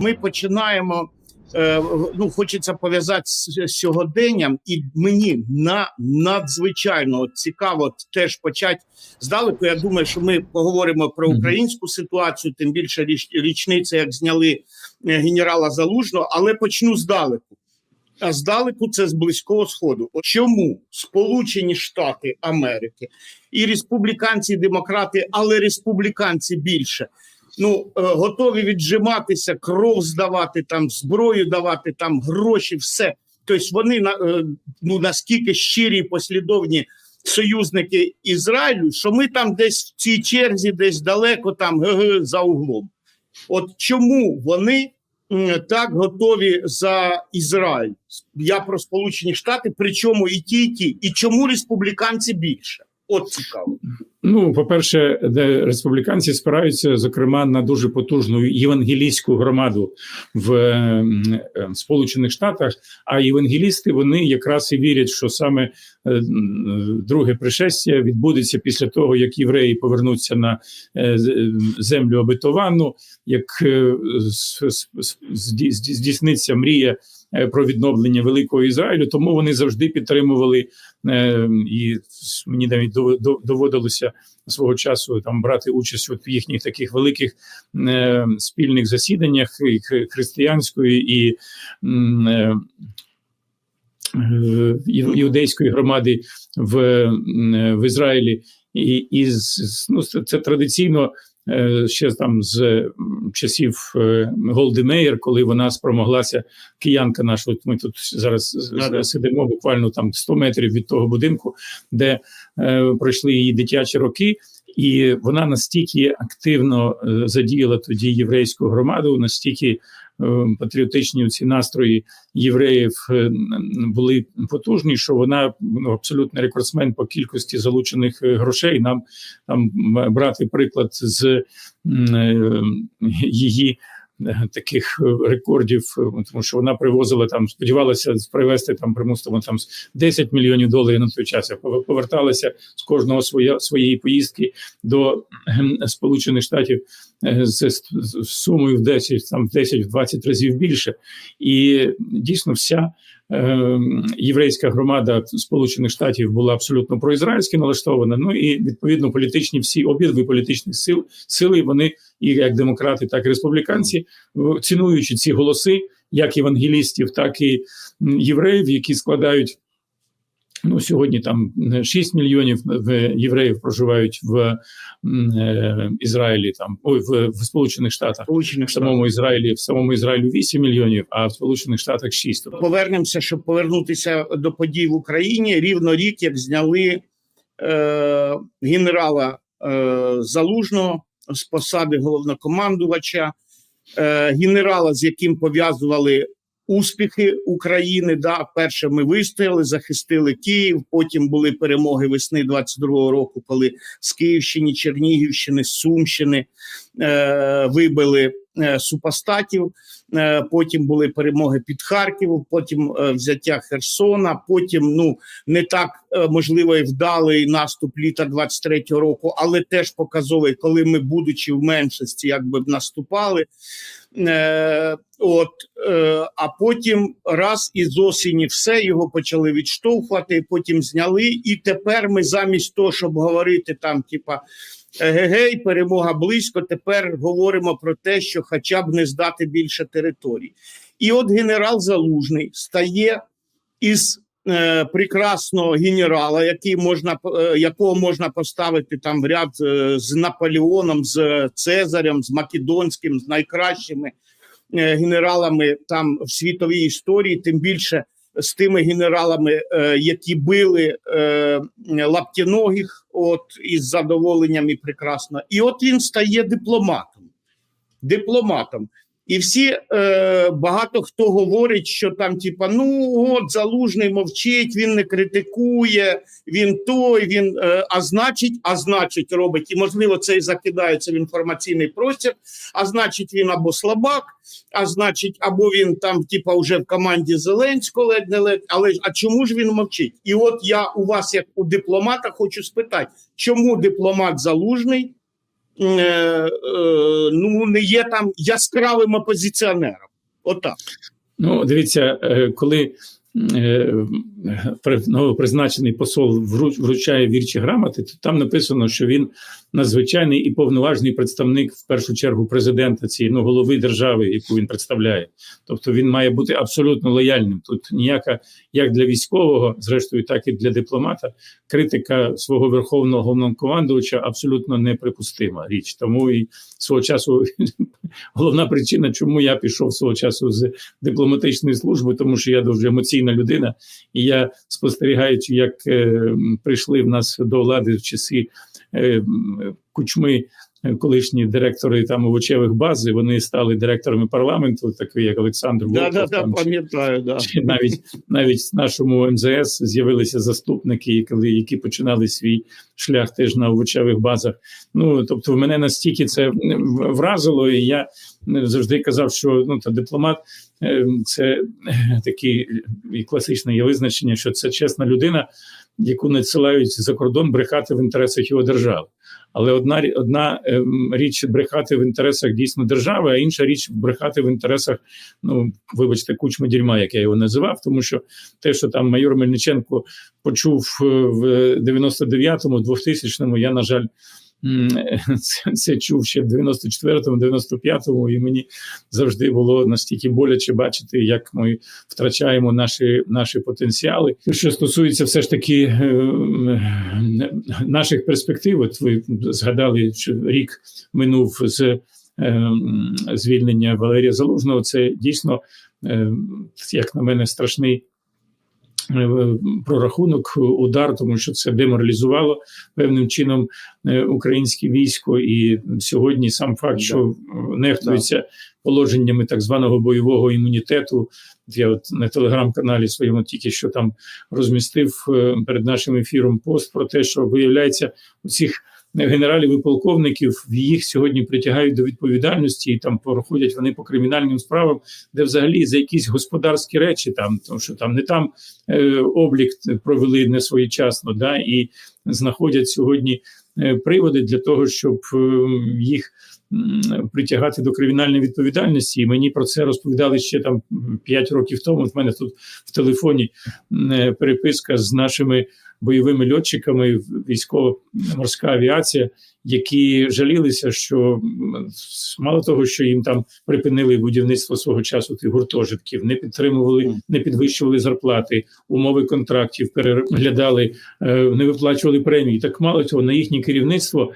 Ми починаємо. е, Ну, хочеться пов'язати з сьогоденням, і мені на надзвичайно цікаво теж почати здалеку. Я думаю, що ми поговоримо про українську ситуацію, тим більше річ, річниця, як зняли е, генерала Залужного, але почну здалеку. А здалеку це з близького сходу. Чому Сполучені Штати Америки і республіканці, і демократи, але республіканці більше ну е, готові віджиматися, кров здавати, там зброю давати, там гроші, все. Тобто вони на е, ну наскільки щирі послідовні союзники Ізраїлю, що ми там десь в цій черзі, десь далеко, там за углом. От чому вони так готові за Ізраїль? Я про Сполучені Штати, причому і ті, і ті, і чому республіканці більше? От цікаво. Ну, по-перше, де республіканці спираються, зокрема, на дуже потужну євангелійську громаду в е, е, Сполучених Штатах. А євангелісти вони якраз і вірять, що саме е, друге пришестя відбудеться після того, як євреї повернуться на е, е, землю обетовану, як здійсниться мрія про відновлення великого Ізраїлю. Тому вони завжди підтримували і мені навіть дов- дов- свого часу там брати участь от в їхніх таких великих е, спільних засіданнях і християнської і е, е, іудейської громади в, в Ізраїлі. І, і ну, це традиційно е, ще там з часів Голдемейр, коли вона спромоглася киянка наша. От ми тут зараз сидимо буквально там 100 метрів від того будинку, де е, пройшли її дитячі роки. І вона настільки активно е, задіяла тоді єврейську громаду, настільки е, патріотичні ці настрої євреїв е, були потужні, що вона ну, абсолютний рекордсмен по кількості залучених е, грошей. Нам там брати приклад з е, її. Таких е, рекордів, е, тому що вона привозила там, сподівалася привезти там примусово там 10 мільйонів доларів на той час. Поверталася з кожного своя своєї поїздки до Сполучених Штатів е, з, сумою в 10, там в 10-20 разів більше. І дійсно вся єврейська громада Сполучених Штатів була абсолютно проізраїльськи налаштована. Ну і відповідно політичні всі обидві політичні сил сили вони і як демократи, так і республіканці, цінуючи ці голоси, як євангелістів, так і євреїв, які складають. Ну, сьогодні там е, 6 мільйонів е, євреїв проживають в е, Ізраїлі, там ой, в, в Сполучених Штатах. Сполучених В самому Ізраїлі, в самому Ізраїлі 8 мільйонів, а в Сполучених Штатах 6. Тобто, Повернемося, щоб повернутися до подій в Україні. Рівно рік, як зняли е, генерала е, Залужного з посади головнокомандувача, е, генерала, з яким пов'язували успіхи України. Да, перше ми вистояли, захистили Київ. Потім були перемоги весни 22-го року, коли з Київщини, Чернігівщини, Сумщини е, вибили супостатів. Е, Потім були перемоги під Харківом, потім е, взяття Херсона. Потім ну не так е, можливо і вдалий наступ літа 23-го року, але теж показовий, коли ми, будучи в меншості, якби наступали. Е, От е, а потім раз із осені все його почали відштовхувати, потім зняли. І тепер ми замість того, щоб говорити там, типа. Егегей, перемога близько. Тепер говоримо про те, що хоча б не здати більше територій. І от генерал Залужний стає із е, прекрасного генерала, який можна, е, якого можна поставити там в ряд е, з Наполеоном, з Цезарем, з Македонським, з найкращими е, генералами там в світовій історії, тим більше з тими генералами, е, які били е, лаптіногих, от із задоволенням і прекрасно. І от він стає дипломатом. Дипломатом. І всі е, багато хто говорить, що там, типа, ну от залужний мовчить, він не критикує, він той, він е, а значить, а значить, робить, і можливо, це і закидається в інформаційний простір. А значить, він або слабак, а значить, або він там, типа, вже в команді Зеленського ледь не ледь. Але а чому ж він мовчить? І от я у вас, як у дипломата, хочу спитати, чому дипломат залужний ну, не є там яскравим опозиціонером. Отак. Ну, дивіться, е, коли е, новопризначений посол вру- вручає вірчі грамоти, то там написано, що він надзвичайний і повноважний представник в першу чергу президента цієї ну, голови держави, яку він представляє. Тобто він має бути абсолютно лояльним. Тут ніяка, як для військового, зрештою, так і для дипломата, критика свого верховного головнокомандувача абсолютно неприпустима річ. Тому і свого часу головна причина, чому я пішов свого часу з дипломатичної служби, тому що я дуже емоційна людина, і я спостерігаючи, як е, прийшли в нас до влади в часи кучми. е, Колишні директори там овочевих баз, і вони стали директорами парламенту, такий як Олександр Волков, да, да, там, чи- пам'ятаю, да. чи навіть навіть в нашому МЗС з'явилися заступники, які, які починали свій шлях теж на овочевих базах. Ну тобто, в мене настільки це вразило, і я завжди казав, що ну та дипломат е, це е, такий і класичне є визначення, що це чесна людина, яку надсилають за кордон брехати в інтересах його держави. Але одна одна ем, річ брехати в інтересах дійсно держави, а інша річ брехати в інтересах, ну вибачте, кучми дерьма, як я його називав, тому що те, що там майор Мельниченко почув е, в 99-му, 2000-му, я, на жаль, це, це чув ще в 94-му, 95-му, і мені завжди було настільки боляче бачити, як ми втрачаємо наші, наші потенціали. Що стосується все ж таки е, наших перспектив, от ви згадали, що рік минув з ем, звільнення Валерія Залужного, це дійсно, як на мене, страшний. Е, Прорахунок, удар, тому що це деморалізувало певним чином е, українське військо, і сьогодні сам факт, що е, нехтується положеннями так званого бойового імунітету. Я от на телеграм-каналі своєму тільки що там розмістив е, перед нашим ефіром пост про те, що виявляється у цих генералів і полковників їх сьогодні притягають до відповідальності, і там проходять вони по кримінальним справам, де взагалі за якісь господарські речі, там тому що там не там е, облік провели не своєчасно, да і знаходять сьогодні е, приводи для того, щоб е, їх притягати до кримінальної відповідальності. І мені про це розповідали ще там 5 років тому. В мене тут в телефоні е, переписка з нашими бойовими льотчиками, військово-морська авіація, які жалілися, що мало того, що їм там припинили будівництво свого часу тих гуртожитків, не підтримували, не підвищували зарплати, умови контрактів переглядали, е, не виплачували премії. Так мало цього на їхнє керівництво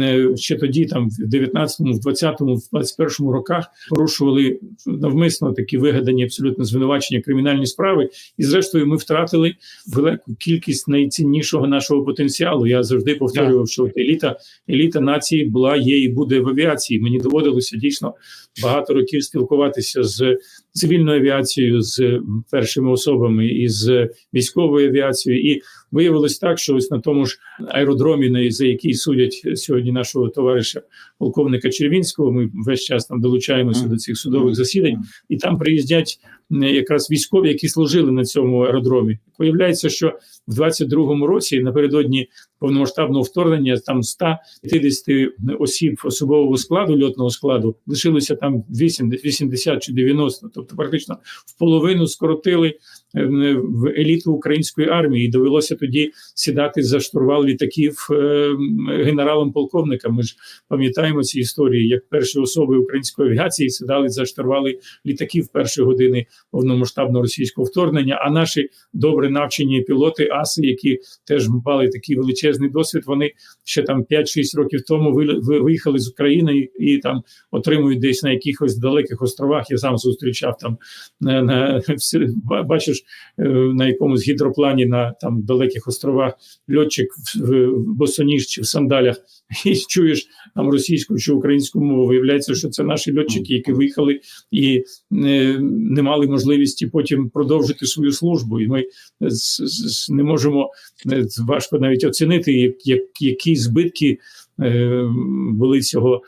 е, ще тоді, там в 19-му, в 20-му, в 21-му роках порушували навмисно такі вигадані абсолютно звинувачення кримінальні справи. І зрештою, ми втратили велику кількість найціннішого нашого потенціалу. Я завжди повторював, що еліта, еліта нації була, є і буде в авіації. Мені доводилося дійсно багато років спілкуватися з цивільною авіацією, з першими особами і з військовою авіацією. І виявилось так, що ось на тому ж аеродромі, на- за який судять сьогодні нашого товариша полковника Червінського, ми весь час там долучаємося до цих судових засідань, і там приїздять якраз військові, які служили на цьому аеродромі. Виявляється, що в 22-му році напередодні повномасштабного вторгнення там 150 осіб особового складу льотного складу лишилося там 80, 80 чи 90, тобто практично в половину скоротили в еліту української армії, довелося тоді сідати за штурвал літаків е, генералам-полковникам. Ми ж пам'ятаємо ці історії, як перші особи української авіації сідали за штурвали літаків першої години повномасштабного російського вторгнення. А наші добре навчені пілоти, аси, які теж мали такий величезний досвід, вони ще там 5-6 років тому ви- виїхали з України і, і там отримують десь на якихось далеких островах. Я сам зустрічав там на, на бачиш е, на якомусь гідроплані на там далеких островах льотчик в, босоніж чи в сандалях, і чуєш там російську чи українську мову. Виявляється, що це наші льотчики, які виїхали і е, не мали можливості потім продовжити свою службу. І ми не можемо е, важко навіть оцінити, як, які збитки е, були цього.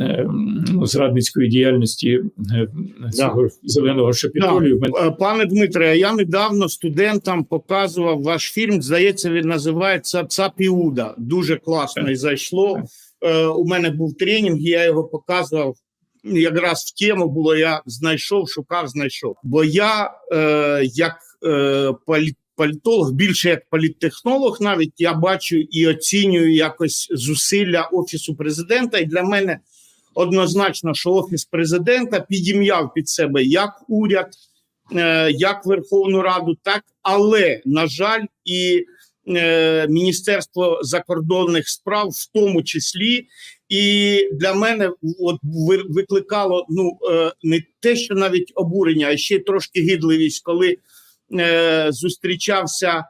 Е, Ну, зрадницької діяльності е, цього зеленого шапітолію. Е, Пане Дмитре, я недавно студентам показував ваш фільм. Здається, він називається Цап Іуда. Дуже класно і зайшло. е, у мене був тренінг, я його показував. Якраз в тему було, я знайшов, шукав, знайшов. Бо я, е, як е, полі- політолог, більше як політтехнолог, навіть я бачу і оцінюю якось зусилля офісу президента. І для мене однозначно, що офіс президента підім'яв під себе як уряд, е, як Верховну Раду, так але на жаль, і е, Міністерство закордонних справ, в тому числі. І для мене от викликало ну е, не те, що навіть обурення, а ще трошки гідливість, коли зустрічався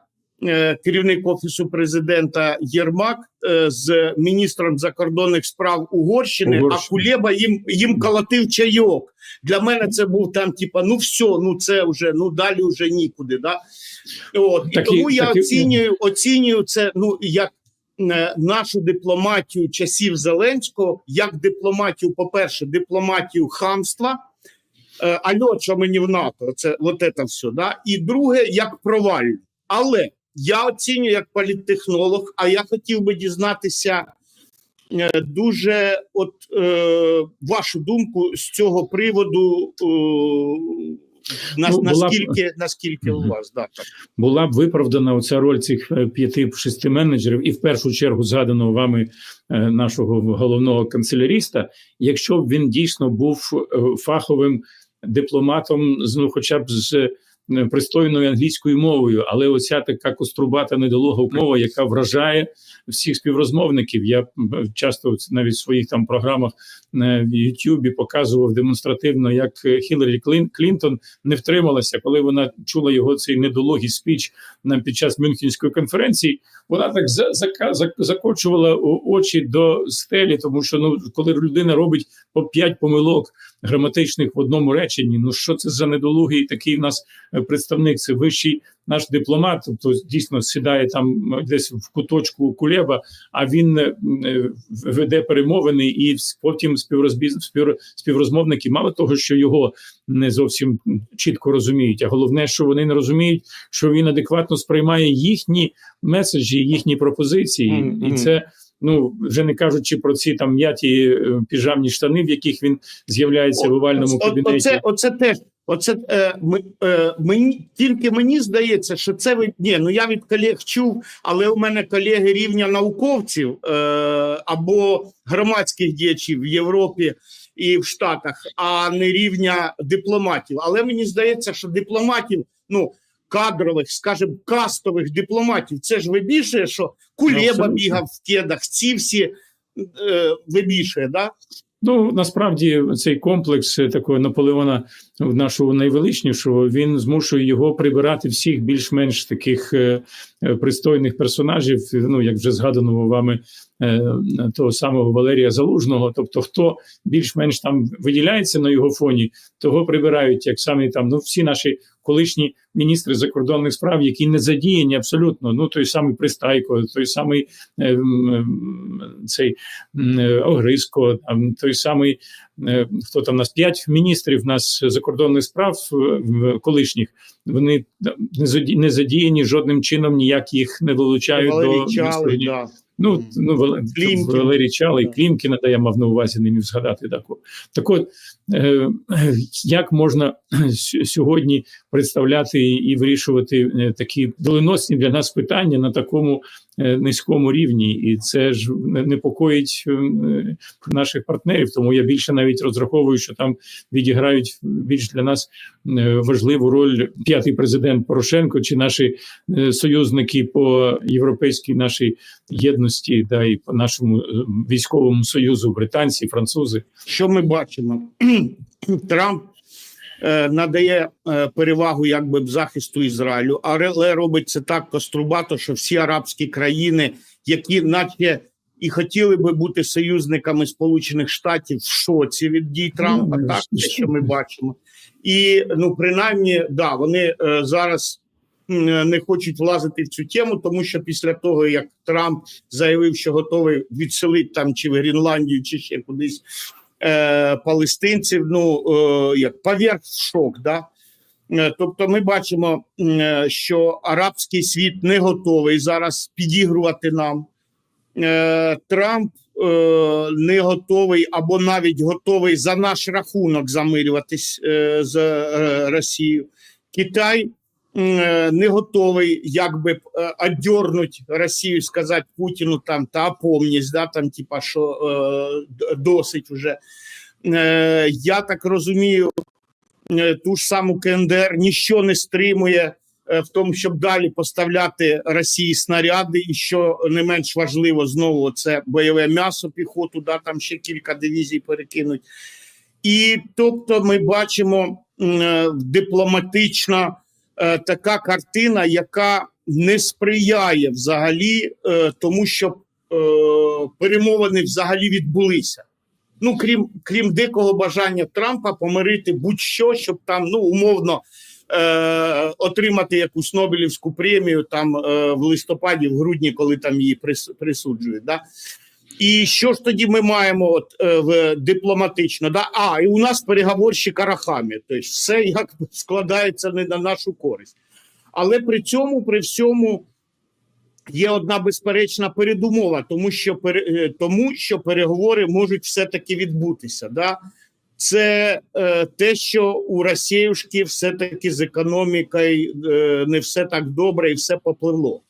керівник офісу президента Єрмак е, з міністром закордонних справ Угорщини, Угорщини. а Кулеба їм їм колотив чайок. Для мене це був там, типа, ну все, ну це вже ну далі вже нікуди. Да? От і Такі- тому я такі- оцінюю, оцінюю це. Ну як е, нашу дипломатію часів Зеленського, як дипломатію, по-перше, дипломатію хамства. Е, Альо, що мені в НАТО, це от це все. Да? І друге, як провальну. Але я оцінюю як політтехнолог, а я хотів би дізнатися е, дуже от е, вашу думку з цього приводу. Е, на, Ну, була б- наскільки, наскільки у вас да, так. була б виправдана оця роль цих е, п'яти-шести менеджерів, і в першу чергу згаданого вами е, нашого головного канцеляріста, якщо б він дійсно був фаховим дипломатом, ну, хоча б з пристойною англійською мовою, але оця така кострубата недолуга мова, яка вражає всіх співрозмовників. Я часто навіть в своїх там програмах е, в Ютубі показував демонстративно, як е, Хіларі Клін- Клінтон не втрималася, коли вона чула його цей недолугий спіч на під час Мюнхенської конференції. Вона так за, закочувала очі до стелі, тому що ну коли людина робить по п'ять помилок граматичних в одному реченні, ну що це за недолугий такий в нас е, представник? Це вищий наш дипломат, тобто дійсно сідає там е, десь в куточку Кулеба, а він е, веде перемовини і потім співрозбіз, спів, співрозмовники, мало того, що його не зовсім чітко розуміють, а головне, що вони не розуміють, що він адекватно сприймає їхні меседжі, їхні пропозиції, Мгм. і це. Ну, вже не кажучи про ці там м'яті е, піжамні штани, в яких він з'являється в овальному От- кабінеті. Оце, оце теж. Оце е, ми, е, мені тільки мені здається, що це ви ні, ну я від колег чув, але у мене колеги рівня науковців е, або громадських діячів в Європі і в Штатах, а не рівня дипломатів. Але мені здається, що дипломатів, ну кадрових, скажімо, кастових дипломатів, це ж вибішує, що Кулеба ну, бігав в кедах, ці всі е, вибішує, да? Ну насправді цей комплекс такого Наполеона нашого найвеличнішого він змушує його прибирати всіх більш-менш таких е, е, пристойних персонажів. Ну як вже згадано вами е, того самого Валерія Залужного. Тобто, хто більш-менш там виділяється на його фоні, того прибирають як самі там ну всі наші колишні міністри закордонних справ, які не задіяні абсолютно. Ну той самий Пристайко, той самий е, м, м, цей там той самий хто там у нас п'ять міністрів у нас закордонних справ е, в- колишніх. Вони не заді- не задіяні жодним чином, ніяк їх не долучають до Валерій міністрів. да. Ну, ну Клімкін. Валерій Чалий, Так. Клімкіна, да, я мав на увазі, не міг згадати таку. Так от, е, як можна сьогодні представляти і вирішувати е, такі доленосні для нас питання на такому е, низькому рівні? І це ж непокоїть е, наших партнерів. Тому я більше навіть розраховую, що там відіграють більш для нас е, важливу роль п'ятий президент Порошенко чи наші е, союзники по європейській нашій єдності, да і по нашому е, військовому союзу, британці, французи. Що ми бачимо? Трамп е, надає е, перевагу якби захисту Ізраїлю, але робить це так кострубато, що всі арабські країни, які наче і хотіли би бути союзниками Сполучених Штатів в шоці від дій Трампа, Ну, так те, що ми бачимо, і ну принаймні, да, вони е, зараз. Не хочуть влазити в цю тему, тому що після того, як Трамп заявив, що готовий відселити там чи в Гренландію, чи ще кудись е, палестинців, ну е, як поверх шок. Да? Е, Тобто, ми бачимо, е, що арабський світ не готовий зараз підігрувати нам. Е, Трамп не готовий або навіть готовий за наш рахунок замирюватись з Росією. Китай не готовий якби е, оддернуть Росію, сказати Путіну там та опомність, да, там, типа, що е, досить вже. Е, я так розумію, е, ту ж саму КНДР ніщо не стримує е, в тому, щоб далі поставляти Росії снаряди, і що не менш важливо, знову це бойове м'ясо, піхоту, да, там ще кілька дивізій перекинуть. І тобто ми бачимо е, дипломатична е, така картина, яка не сприяє взагалі е, тому, щоб е, перемовини взагалі відбулися. Ну, крім, крім дикого бажання Трампа помирити будь-що, щоб там ну умовно е, отримати якусь Нобелівську премію там е, в листопаді, в грудні, коли там її прис, присуджують. Да? І що ж тоді ми маємо от, е, в дипломатично? Да? А, і у нас переговорщик Арахамі. Тобто все як складається не на нашу користь. Але при цьому, при всьому, є одна безперечна передумова, тому що, е, тому що переговори можуть все-таки відбутися. Да? Це е, те, що у Росіюшки все-таки з економікою е, не все так добре і все попливло.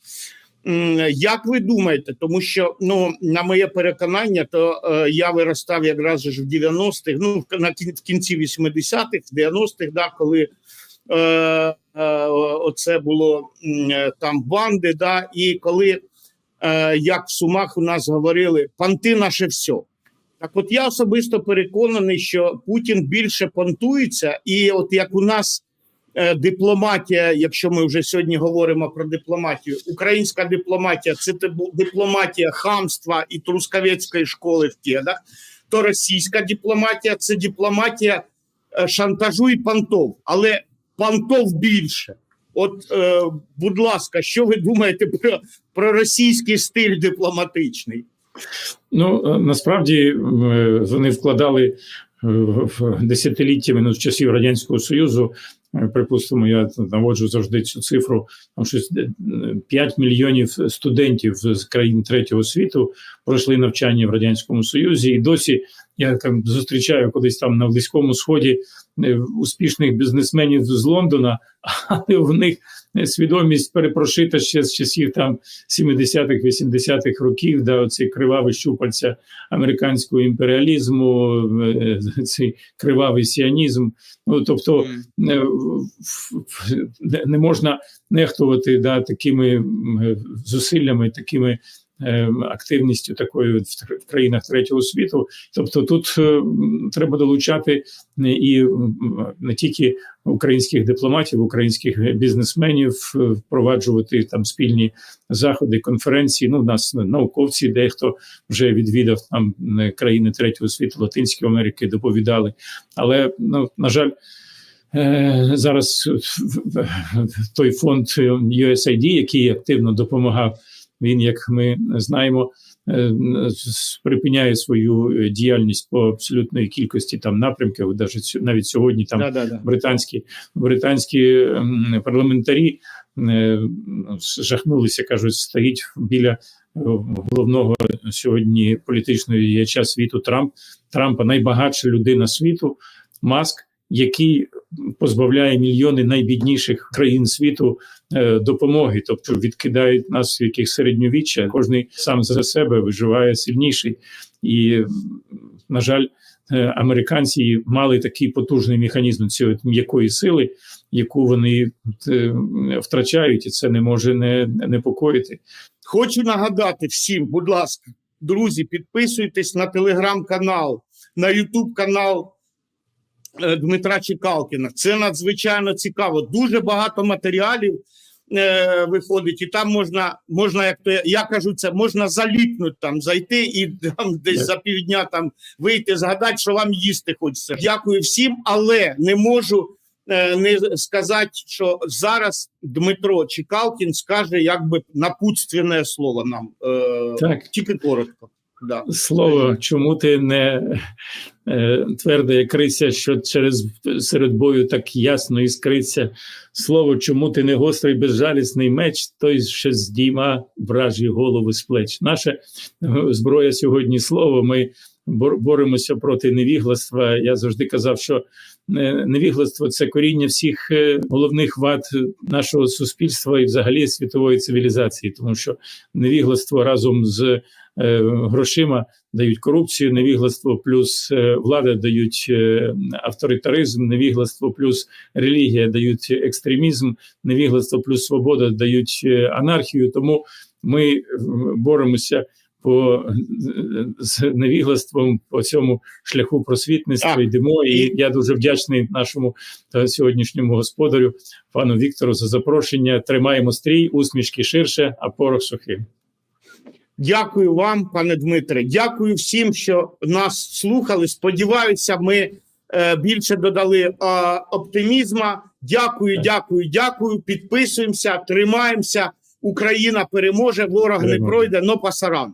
Як ви думаєте, тому що ну на моє переконання, то е, я виростав якраз ж в 90-х, ну на в кінці 80-х, 90-х, да, коли е, е, оце було е, там банди, да, і коли е, як в Сумах у нас говорили, панти наше все. Так, от я особисто переконаний, що Путін більше понтується, і от як у нас дипломатія, якщо ми вже сьогодні говоримо про дипломатію, українська дипломатія це дипломатія хамства і трускавецької школи в кедах, то російська дипломатія це дипломатія е, шантажу і понтов, але понтов більше. От, е, будь ласка, що ви думаєте про, про російський стиль дипломатичний? Ну е, насправді е, вони вкладали е, в десятиліттями ну, з часів радянського союзу. Е, Припустимо, я наводжу завжди цю цифру. Там щось е, 5 мільйонів студентів з країн третього світу пройшли навчання в радянському союзі, і досі я там зустрічаю кудись там на близькому сході е, успішних бізнесменів з Лондона, але в них свідомість перепрошита ще з часів там 70-х, 80-х років, да, оці криваві щупальця американського імперіалізму, е, цей кривавий сіанізм. Ну тобто е, не- не можна нехтувати да, такими е, зусиллями, такими. Е, Активністю такої в країнах третього світу, тобто тут е, треба долучати і не тільки українських дипломатів, українських бізнесменів, е, впроваджувати там спільні заходи, конференції. Ну, в нас науковці, дехто вже відвідав там країни третього світу, Латинської Америки, доповідали. Але ну, на жаль. е, Зараз той фонд USAID, який активно допомагав, він, як ми знаємо, е, припиняє свою е, діяльність по абсолютної кількості там напрямків. Навіть сьо- навіть сьогодні там Да, да, да. британські британські парламентарі е, жахнулися, кажуть, стоїть біля головного сьогодні політичного діяча світу Трамп Трампа, найбагатша людина світу, Маск, який позбавляє мільйони найбідніших країн світу е, допомоги, тобто відкидають нас в яких середньовіччя. Кожний сам за себе виживає сильніший, і на жаль. е, Американці мали такий потужний механізм цієї м'якої сили, яку вони е, втрачають, і це не може не непокоїти. Хочу нагадати всім, будь ласка, друзі, підписуйтесь на телеграм-канал, на Ютуб канал Дмитра Чекалкіна. Це надзвичайно цікаво. Дуже багато матеріалів е, виходить, і там можна, можна, як то я, я кажу, це можна заліпнути там, зайти і там десь за півдня там вийти, згадати, що вам їсти хочеться. Дякую всім, але не можу е, не сказати, що зараз Дмитро Чекалкін скаже якби напутственне слово нам. Е, Так. Тільки коротко. Да. Слово, чому ти не е, тверда як криця, що через серед бою так ясно іскриться. Слово, чому ти не гострий безжалісний меч, той що здійма вражі голови з плеч. Наша е, зброя сьогодні слово. Ми боремося проти невігластва. Я завжди казав, що е, невігластво це коріння всіх е, головних вад нашого суспільства і взагалі світової цивілізації, тому що невігластво разом з грошима дають корупцію, невігластво плюс е, влада дають е, авторитаризм, невігластво плюс релігія дають екстремізм, невігластво плюс свобода дають е, анархію. Тому ми е, боремося по з невіглаством по цьому шляху просвітництва Так. йдемо. І я дуже вдячний нашому е, сьогоднішньому господарю, пану Віктору, за запрошення. Тримаємо стрій, усмішки ширше, а порох сухим. Дякую вам, пане Дмитре. Дякую всім, що нас слухали. Сподіваюся, ми е, більше додали е, оптимізма. Дякую, дякую, дякую. Підписуємося, тримаємося. Україна переможе, ворог не пройде, но пасаран.